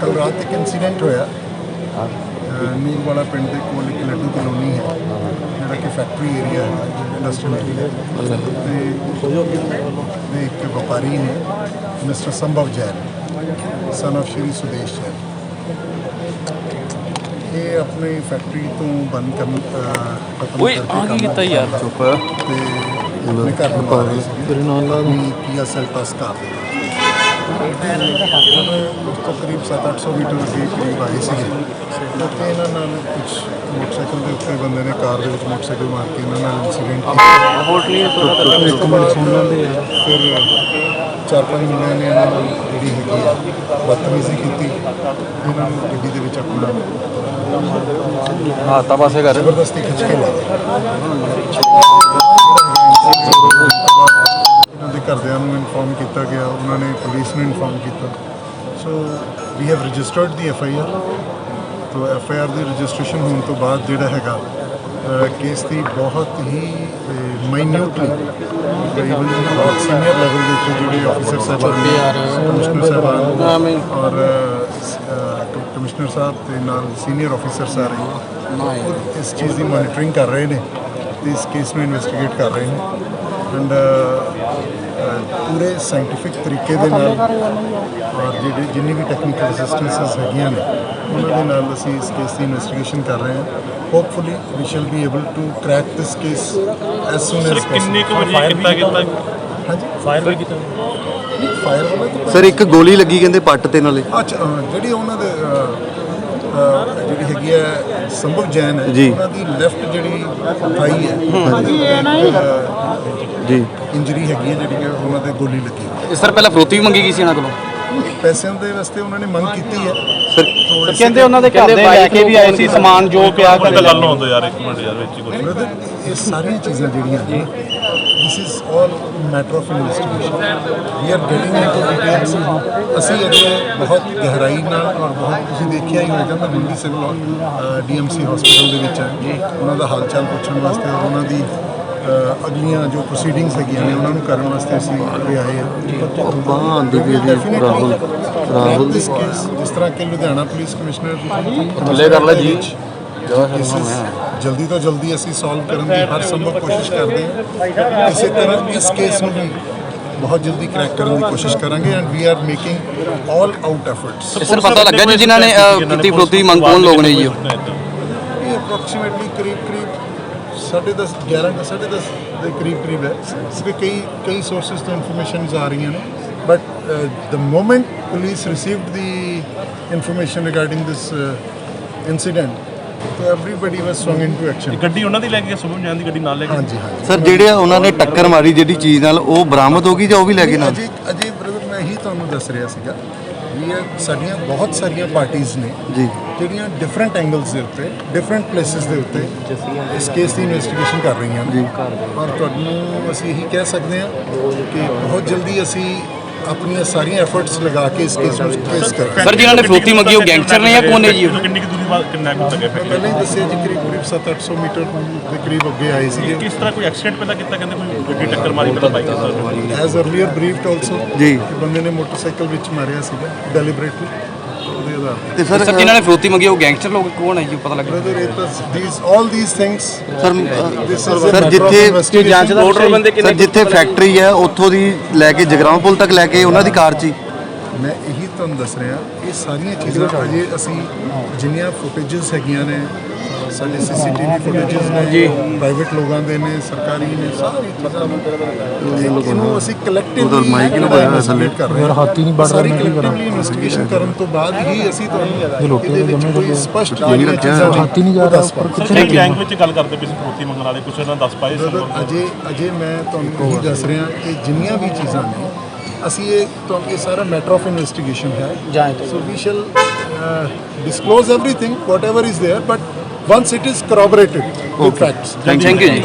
ਕੱਲ ਰਾਤ ਇੱਕ ਇਨਸੀਡੈਂਟ ਹੋਇਆ। ਅਹ ਨੂਰ ਵਾਲਾ ਪਿੰਡ ਦੇ ਕੋਲ ਇੱਕ ਲੱਡੂ ਕਲੋਨੀ ਹੈ ਜਿਹੜਾ ਕਿ ਫੈਕਟਰੀ ਏਰੀਆ ਹੈ ਇੰਡਸਟਰੀਅਲ ਏਰੀਆ ਤੇ ਇੱਕ ਵਪਾਰੀ ਨੇ mister Sambhav Jain son of ਸ਼੍ਰੀ ਸੁਦੇਸ਼ ਜੈਨ। ਇਹ ਆਪਣੀ ਫੈਕਟਰੀ ਤੋਂ ਬੰਦ ਕਰਨ ਖਤਮ ਓਏ ਆ ਕੀ ਕੀਤਾ ਯਾਰ? ਚੁੱਪ ਤੇ ਆਪਣੇ ਘਰ ਨੂੰ ਪਾ ਰਹੇ ਸੀ। ਤੇਰੇ ਨਾਲ ਲਾ ਕੀਆ ਸੈਲਟਸ ਕਾਰ ਦੇ ਉਸ ਤੋਂ ਕਰੀਬ 7-800 ਮੀਟਰ ਅੱਗੇ ਕਰੀਬ ਉੱਥੇ ਇਹਨਾਂ ਨਾਲ ਕੁਝ ਮੋਟਰਸਾਈਕਲ ਦੇ ਉੱਤੇ ਬੰਦੇ ਨੇ ਕਾਰ ਦੇ ਵਿੱਚ ਮੋਟਰਸਾਈਕਲ ਮਾਰ ਕੇ ਇਹਨਾਂ ਨਾਲ ਇਨਸੀਡੈਂਟ ਕੀਤਾ। ਹੋਟਲੀ ਇੱਕ ਮਿੰਟ ਸੁਣ ਲੈਂਦੇ ਆ। ਫਿਰ ਚਾਰ ਪੰਜ ਮੁੰਡਿਆਂ ਨੇ ਇਹਨਾਂ ਨਾਲ ਜਿਹੜੀ ਹੈਗੀ ਆ ਬਦਤਮੀਜ਼ੀ ਕੀਤੀ। ਇਹਨਾਂ ਨੂੰ ਗੱਡੀ ਦੇ ਵਿੱਚ ਆਪਣਾ ਹਾਂ ਤਾਂ ਪਾਸੇ ਕਰ ਜ਼ਬਰਦਸਤੀ ਖਿੱਚ ਕੇ ਲੈ ਘਰਦਿਆਂ ਨੂੰ ਇਨਫੋਰਮ ਕੀਤਾ ਗਿਆ ਉਹਨਾਂ ਨੇ ਪੁਲਿਸ ਨੂੰ ਇਨਫੋਰਮ ਕੀਤਾ। So we have registered the F I R ਤੋ ਐਫ ਆਈ ਆਰ ਦੀ ਰਜਿਸਟ੍ਰੇਸ਼ਨ ਹੋਣ ਤੋਂ ਬਾਅਦ ਜਿਹੜਾ ਹੈਗਾ ਕੇਸ ਦੀ ਬਹੁਤ ਹੀ ਮਾਈਨਿਊਟਲੀ ਇਵਨ ਬਹੁਤ ਸੀਨੀਅਰ ਲੈਵਲ ਦੇ ਉੱਤੇ ਜਿਹੜੇ ਆਫੀਸਰ ਸਾਹਿਬਾਨ ਕਮਿਸ਼ਨਰ ਸਾਹਿਬਾਨ ਔਰ ਕਮਿਸ਼ਨਰ ਸਾਹਿਬ ਤੇ ਨਾਲ ਸੀਨੀਅਰ ਆਫੀਸਰ ਸਾਰੇ ਉਹ ਇਸ ਚੀਜ਼ ਦੀ ਮੋਨੀਟਰਿੰਗ ਕਰ ਰਹੇ ਨੇ ਤੇ ਇਸ ਕੇਸ ਨੂੰ ਇਨਵੈਸਟੀਗੇਟ ਕਰ ਰਹੇ ਨੇ। ਐਂਡ ਪੂਰੇ ਸਾਇੰਟੀਫਿਕ ਤਰੀਕੇ ਦੇ ਨਾਲ ਔਰ ਜਿਹੜੇ ਜਿੰਨੀ ਵੀ ਟੈਕਨੀਕਲ ਅਸਿਸਟੈਂਸਸ ਹੈਗੀਆਂ ਨੇ ਉਹਨਾਂ ਦੇ ਨਾਲ ਅਸੀਂ ਇਸ ਕੇਸ ਦੀ ਇਨਵੈਸਟੀਗੇਸ਼ਨ ਕਰ ਰਹੇ ਹਾਂ। Hopefully we shall be able to crack this case as soon as ਕਿੰਨੇ ਕੁ ਵਜੇ ਕੀਤਾ ਕੀਤਾ। ਹਾਂਜੀ? ਫਾਇਰ ਵੀ ਕੀਤਾ। ਫਾਇਰ ਵਾਲਾ ਸਰ ਇੱਕ ਗੋਲੀ ਲੱਗੀ ਕਹਿੰਦੇ ਪੱਟ ਤੇ ਨਾਲੇ। ਅੱਛਾ ਜਿਹੜੀ ਉਹਨਾਂ ਦੇ ਜਿਹੜੀ ਹੈਗੀ ਹੈ ਸੰਭਵ ਜੈਨ ਹੈ ਜੀ। ਉਹਨਾਂ ਦੀ ਲੈਫਟ ਜਿਹੜੀ ਥਾਈ ਹੈ ਜੀ। ਇੰਜਰੀ ਹੈਗੀ ਹੈ ਜਿਹੜੀ ਕਿ ਉਹਨਾਂ ਦੇ ਗੋਲੀ ਲੱਗੀ ਸਰ ਪਹਿਲਾਂ ਫਰੋਤੀ ਵੀ ਮੰਗੀ ਗਈ ਸੀ ਇਹਨਾਂ ਕੋਲੋਂ। ਪੈਸਿਆਂ ਦੇ ਵਾਸਤੇ ਉਹਨਾਂ ਨੇ ਮੰਗ ਕੀਤੀ ਹੈ। ਸਰ ਕਹਿੰਦੇ ਉਹਨਾਂ ਦੇ ਘਰ ਦੇ ਲੈ ਕੇ ਵੀ ਆਏ ਸੀ ਸਮਾਨ ਜੋ ਪਿਆ ਕੋਈ ਤਾਂ ਗੱਲ ਨਾ ਹੁੰਦਾ ਯਾਰ ਇੱਕ ਮਿੰਟ ਯਾਰ ਵਿੱਚ ਹੀ ਕੁਝ Brother, ਇਹ ਸਾਰੀਆਂ ਚੀਜ਼ਾਂ ਜਿਹੜੀਆਂ ਨੇ this is all matter of investigation. We are getting into details. ਅਸੀਂ ਅਜੇ ਬਹੁਤ ਗਹਿਰਾਈ ਨਾਲ ਔਰ ਬਹੁਤ ਤੁਸੀਂ ਦੇਖਿਆ ਹੀ ਹੋਵੇਗਾ ਮੈਂ ਦਿੱਲੀ ਸਿਵਲ ਡੀਐਮਸੀ ਹਸਪੀਟਲ ਦੇ ਵਿੱਚ ਹਾਂ। ਉਹਨਾਂ ਦਾ ਹਾਲ ਚਾਲ ਪੁੱਛਣ ਵਾਸਤੇ ਉਹਨਾਂ ਦੀ ਅਗਲੀਆਂ ਜੋ ਪ੍ਰੋਸੀਡਿੰਗਸ ਹੈਗੀਆਂ ਨੇ ਉਹਨਾਂ ਨੂੰ ਕਰਨ ਵਾਸਤੇ ਅਸੀਂ ਉਰੇ ਆਏ ਹਾਂ। ਬਾਂਹ ਆਂਦੀ ਪਈ ਇਹਦੀ ਰਾਹੁਲ ਰਾਹੁਲ ਕੇਸ ਜਿਸ ਤਰ੍ਹਾਂ ਕਿ ਲੁਧਿਆਣਾ ਪੁਲਿਸ ਕਮਿਸ਼ਨਰ ਥੱਲੇ ਕਰ ਲੈ ਜੀ। ਇਸ ਜਲਦੀ ਤੋਂ ਜਲਦੀ ਅਸੀਂ ਸੋਲਵ ਕਰਨ ਦੀ ਹਰ ਸੰਭਵ ਕੋਸ਼ਿਸ਼ ਕਰਦੇ ਹਾਂ ਇਸੇ ਤਰ੍ਹਾਂ ਇਸ ਕੇਸ ਨੂੰ ਵੀ ਬਹੁਤ ਜਲਦੀ ਕਰੈਕ ਕਰਨ ਦੀ ਕੋਸ਼ਿਸ਼ ਕਰਾਂਗੇ and we are making all out efforts sir ਪਤਾ ਲੱਗਾ ਜੀ ਜਿਨ੍ਹਾਂ ਨੇ ਅਹ, ਕੀਤੀ ਫਰੋਤੀ ਦੀ ਮੰਗ ਕੌਣ ਲੋਕ ਨੇ ਜੀ ਉਹ ਇਹ ਅਪਰੋਕਸੀਮੇਟਲੀ ਕਰੀਬ ਕਰੀਬ 10:30 11 ਤੋਂ 10:30 ਦੇ ਕਰੀਬ ਕਰੀਬ ਹੈ ਕਿਉਂਕਿ ਕਈ ਕਈ ਸੋਰਸਸ ਤੋਂ ਇਨਫੋਰਮੇਸ਼ਨਸ ਆ ਰਹੀਆਂ ਨੇ but the moment police received the information regarding this incident so everybody was swung into action. ਗੱਡੀ ਉਹਨਾਂ ਦੀ ਲੈ ਕੇ ਸੁਭਮ ਜੈਨ ਦੀ ਗੱਡੀ ਨਾਲ ਲੈ ਕੇ? ਹਾਂਜੀ ਹਾਂਜੀ। ਸਰ ਜਿਹੜੇ ਉਹਨਾਂ ਨੇ ਟੱਕਰ ਮਾਰੀ ਜਿਹੜੀ ਚੀਜ਼ ਨਾਲ ਉਹ ਬਰਾਮਦ ਹੋ ਗਈ ਜਾਂ ਉਹ ਵੀ ਲੈ ਕੇ ਨਾਲ? ਅਜੇ ਅਜੇ ਬ੍ਰਦਰ ਮੈਂ ਹੀ ਤੁਹਾਨੂੰ ਦੱਸ ਰਿਹਾ ਸੀਗਾ ਵੀ ਇਹ ਸਾਡੀਆਂ ਬਹੁਤ ਸਾਰੀਆਂ ਪਾਰਟੀਆਂ ਨੇ ਜੀ। ਜਿਹੜੀਆਂ ਡਿਫਰੈਂਟ ਐਂਗਲਸ ਦੇ ਉੱਤੇ ਡਿਫਰੈਂਟ ਪਲੇਸਿਸ ਦੇ ਉੱਤੇ ਇਸ ਕੇਸ ਦੀ ਇਨਵੈਸਟੀਗੇਸ਼ਨ ਕਰ ਰਹੀਆਂ ਨੇ। ਔਰ ਤੁਹਾਨੂੰ ਅਸੀਂ ਇਹੀ ਕਹਿ ਸਕਦੇ ਹਾਂ ਕਿ ਬਹੁਤ ਜਲਦੀ ਅਸੀਂ ਆਪਣੀਆਂ ਸਾਰੀਆਂ ਐਫਰਟਸ ਲਗਾ ਕੇ ਇਸ ਕੇਸ ਨੂੰ ਕੇਸ ਕਰ ਸਰ ਜਿਨ੍ਹਾਂ ਨੇ ਫਰੋਤੀ ਮੰਗੀ ਉਹ ਗੈਂਗਸਟਰ ਨੇ ਜਾਂ ਕੌਣ ਨੇ ਜੀ? ਉਹ? ਕਿੰਨੀ ਕੁ ਦੂਰੀ ਬਾਅਦ ਕਿੰਨਾ ਕੁ ਤੱਕ ਮੈਂ ਪਹਿਲਾਂ ਹੀ ਦੱਸਿਆ ਜੀ ਕਰੀਬ ਕਰੀਬ 7-800 ਮੀਟਰ ਦੇ ਕਰੀਬ ਅੱਗੇ ਆਏ ਸੀਗੇ। ਕਿਸ ਤਰ੍ਹਾਂ ਕੋਈ ਐਕਸੀਡੈਂਟ ਪਹਿਲਾਂ ਕੀਤਾ? ਕਹਿੰਦੇ ਕੋਈ ਗੱਡੀ ਟੱਕਰ ਮਾਰੀ ਪਹਿਲਾਂ ਬਾਈਕ ਦਾ ਐਜ਼ ਅਰਲੀਅਰ ਬਰੀਫਡ ਆਲਸੋ ਜੀ। ਬੰਦੇ ਨੇ ਮੋਟਰਸਾਈਕਲ ਵਿੱਚ ਮਾਰਿਆ ਸੀਗਾ ਡੈਲੀਬਰੇਟਲੀ ਤੇ ਤੇ ਸਰ ਸਰ ਜਿਨ੍ਹਾਂ ਨੇ ਫਰੋਤੀ ਮੰਗੀ ਉਹ ਗੈਂਗਸਟਰ ਲੋਕ ਕੌਣ ਹੈ ਜੀ ਪਤਾ ਲੱਗਾ brother it was these all these things sir ਜਿੱਥੇ ਸਰ ਜਿੱਥੇ ਫੈਕਟਰੀ ਹੈ ਉੱਥੋਂ ਦੀ ਲੈ ਕੇ ਜਗਰਾਉਂ ਪੁਲ ਤੱਕ ਲੈ ਕੇ ਉਹਨਾਂ ਦੀ ਕਾਰ 'ਚ ਹੀ। ਮੈਂ ਇਹੀ ਤੁਹਾਨੂੰ ਦੱਸ ਰਿਹਾ ਇਹ ਸਾਰੀਆਂ ਚੀਜ਼ਾਂ ਅਜੇ ਅਸੀਂ ਜਿੰਨੀਆਂ ਫੁਟੇजेस ਹੈਗੀਆਂ ਨੇ ਸਾਡੇ ਸੀਸੀਟੀਵੀ ਫੁਟੇजेस ਨੇ ਜੀ। ਪ੍ਰਾਈਵੇਟ ਲੋਕਾਂ ਦੇ ਨੇ ਸਰਕਾਰੀ ਨੇ ਸਾਰੇ ਮਤਲਬ ਇਹਨੂੰ ਅਸੀਂ ਕਲੈਕਟਿਵਲੀ ਮਾਈਕ ਕਰ ਰਹੇ ਹਾਂ। ਹਾਤੀ ਨਹੀਂ ਬੜ ਰਿਹਾ ਮੈਂ ਕਰਾਂ? ਇਨਵੈਸਟੀਗੇਸ਼ਨ ਕਰਨ ਤੋਂ ਬਾਅਦ ਹੀ ਅਸੀਂ ਤੁਹਾਨੂੰ ਇਹਦੇ ਵਿੱਚ ਸਪਸ਼ਟ ਹਾਤੀ ਨਹੀਂ ਜਾ ਰਿਹਾ ਉੱਪਰ। ਕਿੱਥੇ ਬੈਂਕ ਗੱਲ ਕਰਦੇ ਵੀ ਸਪੂਰਤੀ ਮੰਗਣ ਵਾਲੇ ਕੁਝ ਉਹਨਾਂ ਦੱਸ ਪਾਏ ਅਜੇ ਅਜੇ ਮੈਂ ਤੁਹਾਨੂੰ ਦੱਸ ਰਿਹਾ ਕਿ ਜਿੰਨੀਆਂ ਵੀ ਚੀਜ਼ਾਂ ਨੇ ਅਸੀਂ ਇਹ ਤੁਹਾਨੂੰ ਇਹ ਸਾਰਾ ਮੈਟਰ ਆਫ ਇਨਵੈਸਟੀਗੇਸ਼ਨ ਹੈ so we shall disclose everything whatever is there but once it is corroborated with facts thank you ji